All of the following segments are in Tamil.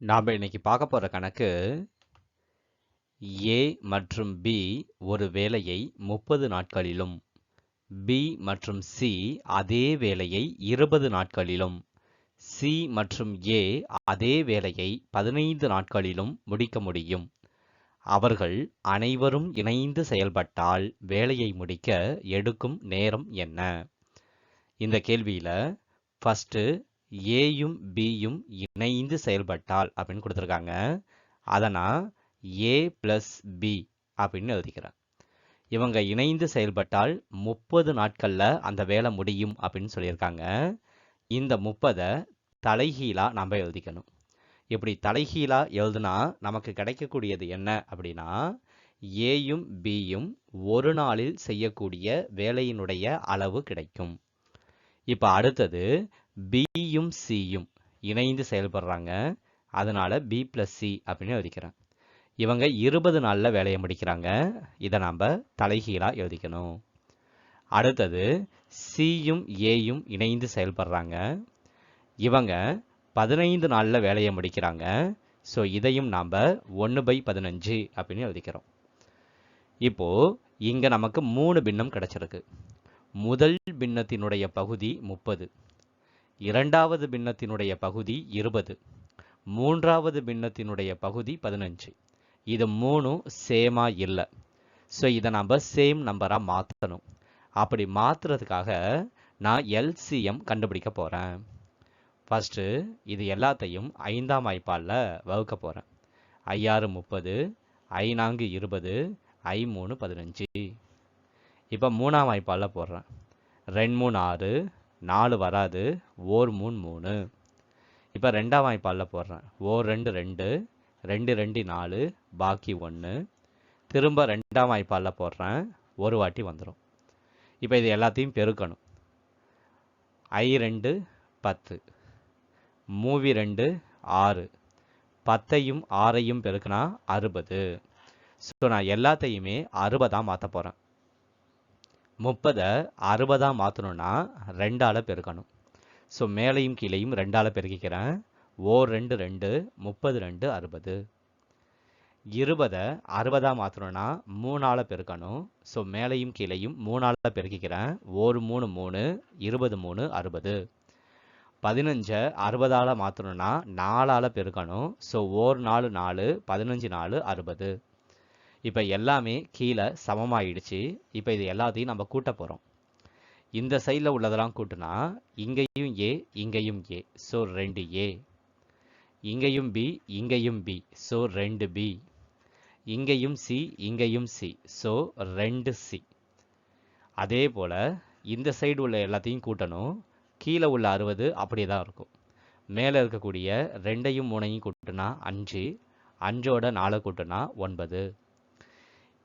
நாம் இன்னைக்கு பார்க்க போகிற கணக்கு ஏ மற்றும் பி ஒரு வேலையை முப்பது நாட்களிலும் பி மற்றும் சி அதே வேலையை இருபது நாட்களிலும் சி மற்றும் ஏ அதே வேலையை பதினைந்து நாட்களிலும் முடிக்க முடியும். அவர்கள் அனைவரும் இணைந்து செயல்பட்டால் வேலையை முடிக்க எடுக்கும் நேரம் என்ன? இந்த கேள்வியில் ஃபஸ்ட்டு ஏயும் பியும் இணைந்து செயல்பட்டால் அப்படின்னு கொடுத்துருக்காங்க. அதனால் ஏ ப்ளஸ் பி அப்படின்னு எழுதிக்கிறேன். இவங்க இணைந்து செயல்பட்டால் முப்பது நாட்களில் அந்த வேலை முடியும் அப்படின்னு சொல்லியிருக்காங்க. இந்த முப்பதை தலைகீழாக நம்ம எழுதிக்கணும். இப்படி தலைகீழாக எழுதுனா நமக்கு கிடைக்கக்கூடியது என்ன அப்படின்னா ஏயும் பியும் ஒரு நாளில் செய்யக்கூடிய வேலையினுடைய அளவு கிடைக்கும். இப்போ அடுத்தது பியும் சியும் இணைந்து செயல்படுறாங்க. அதனால் பி ப்ளஸ் சி அப்படின்னு எழுதிக்கிறேன். இவங்க இருபது நாளில் வேலையை முடிக்கிறாங்க. இதை நாம் தலைகீழாக எழுதிக்கணும். அடுத்தது சியும் ஏயும் இணைந்து செயல்படுறாங்க. இவங்க பதினைந்து நாளில் வேலையை முடிக்கிறாங்க. ஸோ இதையும் நாம் ஒன்று பை பதினஞ்சு அப்படின்னு எழுதிக்கிறோம். இப்போது இங்கே நமக்கு மூணு பின்னம் கிடச்சிருக்கு. முதல் பின்னத்தினுடைய பகுதி முப்பது. இரண்டாவது பின்னத்தினுடைய பகுதி இருபது. மூன்றாவது பின்னத்தினுடைய பகுதி பதினஞ்சு. இது மூணும் சேமாக இல்லை. ஸோ இதை நம்ம சேம் நம்பராக மாற்றணும் அப்படி மாற்றுறதுக்காக நான் எல்சிஎம் கண்டுபிடிக்க போகிறேன் ஃபஸ்ட்டு இது எல்லாத்தையும் ஐந்தாம் வாய்ப்பாலில் வகுக்க போகிறேன் ஐயாறு முப்பது ஐநான்கு இருபது ஐ மூணு பதினஞ்சு. இப்போ மூணாம் வாய்ப்பாலில் போடுறேன். ரெண்டு மூணு ஆறு நாலு வராது ஓர் மூணு மூணு. இப்போ ரெண்டாம் வாய்ப்பாலில் போடுறேன். ஓர் ரெண்டு ரெண்டு ரெண்டு ரெண்டு நாலு பாக்கி ஒன்று திரும்ப ரெண்டாம் வாய்ப்பாலில் போடுறேன் ஒரு வாட்டி வந்துடும் இப்போ இது எல்லாத்தையும் பெருக்கணும். ஐ ரெண்டு பத்து. மூவி ரெண்டு ஆறு. பத்தையும் ஆறையும் பெருக்கினா அறுபது. ஸோ நான் எல்லாத்தையுமே அறுபதாக மாற்ற போகிறேன் முப்பதை அறுபதாக மாற்றணுன்னா ரெண்டால் பெருக்கணும். ஸோ மேலையும் கீழையும் ரெண்டால் பெருக்கிக்கிறேன். ஓர் ரெண்டு ரெண்டு முப்பது ரெண்டு அறுபது. இருபதை அறுபதாக மாற்றணுன்னா மூணால் பெருக்கணும். ஸோ மேலையும் கீழையும் மூணால் பெருக்கிக்கிறேன். ஒரு மூணு மூணு இருபது மூணு அறுபது. பதினஞ்சை அறுபதால் மாற்றணுன்னா நாலால் பெருக்கணும். ஸோ ஓர் நாலு நாலு பதினஞ்சு நாலு அறுபது. இப்போ எல்லாமே கீழே சமமாயிடுச்சு. இப்போ இது எல்லாத்தையும் நம்ம கூட்ட போகிறோம் இந்த சைடில் உள்ளதெல்லாம் கூட்டினா இங்கேயும் ஏ இங்கேயும் ஏ ஸோ ரெண்டு ஏ இங்கேயும் பி இங்கேயும் பி ஸோ ரெண்டு பி இங்கேயும் சி இங்கேயும் சி ஸோ ரெண்டு சி அதே போல் இந்த சைடு உள்ள எல்லாத்தையும் கூட்டணும். கீழே உள்ள அறுபது அப்படியே தான் இருக்கும். மேலே இருக்கக்கூடிய ரெண்டையும் மூணையும் கூட்டினா அஞ்சு. அஞ்சோட நாலை கூட்டினா ஒன்பது.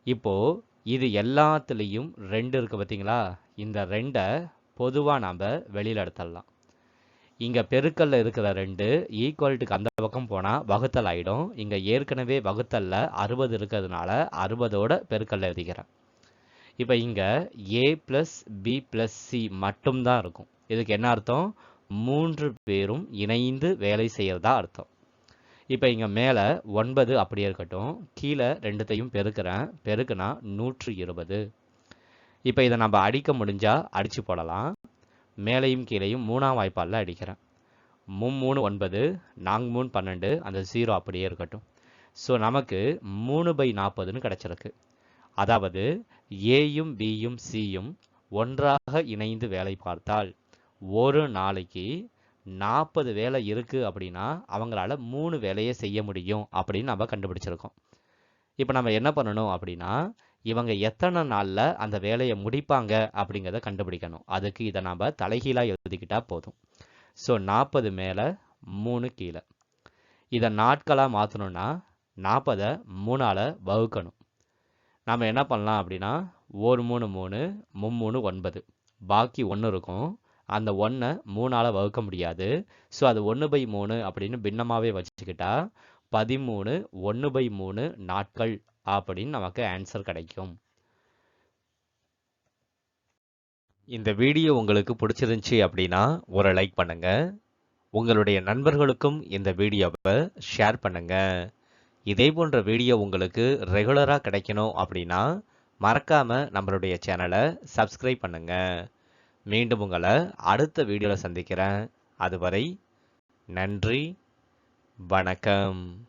இப்போது இது எல்லாத்துலேயும் ரெண்டு இருக்குது பார்த்தீங்களா இந்த ரெண்டை பொதுவாக நாம் வெளியில் எடுத்துடலாம். இங்கே பெருக்கல்ல இருக்கிற ரெண்டு ஈக்குவல்ட்டுக்கு அந்த பக்கம் போனால் வகுத்தல் ஆகிடும் இங்கே ஏற்கனவே வகுத்தலில் அறுபது இருக்கிறதுனால அறுபதோட பெருக்கல்ல எழுதிக்கிறேன். இப்போ இங்கே A plus B plus C மட்டும்தான் இருக்கும். இதுக்கு என்ன அர்த்தம்? மூன்று பேரும் இணைந்து வேலை செய்கிறதா அர்த்தம். இப்போ இங்கே மேலே ஒன்பது அப்படியே இருக்கட்டும். கீழே ரெண்டுத்தையும் பெருக்கிறேன். பெருக்குனா நூற்று இருபது இப்போ இதை நம்ம அடிக்க முடிஞ்சால் அடித்து போடலாம். மேலையும் கீழையும் மூணாம் வாய்ப்பாலில் அடிக்கிறேன். மூணு மூணு ஒன்பது. நான்கு மூணு பன்னெண்டு. அந்த ஜீரோ அப்படியே இருக்கட்டும். ஸோ நமக்கு மூணு பை நாற்பதுன்னு கிடச்சிருக்கு. அதாவது ஏயும் பியும் சியும் ஒன்றாக இணைந்து வேலை பார்த்தால் ஒரு நாளைக்கு நாற்பது வேலை இருக்குது அப்படின்னா அவங்களால மூணு வேலையை செய்ய முடியும் அப்படின்னு நம்ம கண்டுபிடிச்சிருக்கோம். இப்போ நம்ம என்ன பண்ணணும் அப்படின்னா இவங்க எத்தனை நாளில் அந்த வேலையை முடிப்பாங்க அப்படிங்கிறத கண்டுபிடிக்கணும். அதுக்கு இதை நாம் தலைகீழாக எழுதிக்கிட்டா போதும். ஸோ நாற்பது மேலே மூணு கீழே. இதை நாட்களாக மாற்றணும்னா நாற்பதை மூணால் வகுக்கணும். நாம் என்ன பண்ணலாம் அப்படின்னா ஒரு மூணு மூணு மும்மூணு ஒன்பது. பாக்கி ஒன்று இருக்கும். அந்த ஒன்றை மூணால் வகுக்க முடியாது. ஸோ அது ஒன்று பை மூணு அப்படின்னு பின்னமாகவே வச்சுக்கிட்டா பதிமூணு ஒன்று பை மூணு நாட்கள் அப்படின்னு நமக்கு ஆன்சர் கிடைக்கும். இந்த வீடியோ உங்களுக்கு பிடிச்சிருந்துச்சி அப்படின்னா ஒரு லைக் பண்ணுங்கள் உங்களுடைய நண்பர்களுக்கும் இந்த வீடியோவை ஷேர் பண்ணுங்க. இதே போன்ற வீடியோ உங்களுக்கு ரெகுலராக கிடைக்கணும் அப்படின்னா மறக்காம நம்மளுடைய சேனலை சப்ஸ்கிரைப் பண்ணுங்கள் மீண்டும் உங்களை அடுத்த வீடியோவில் சந்திக்கிறேன். அதுவரை நன்றி வணக்கம்.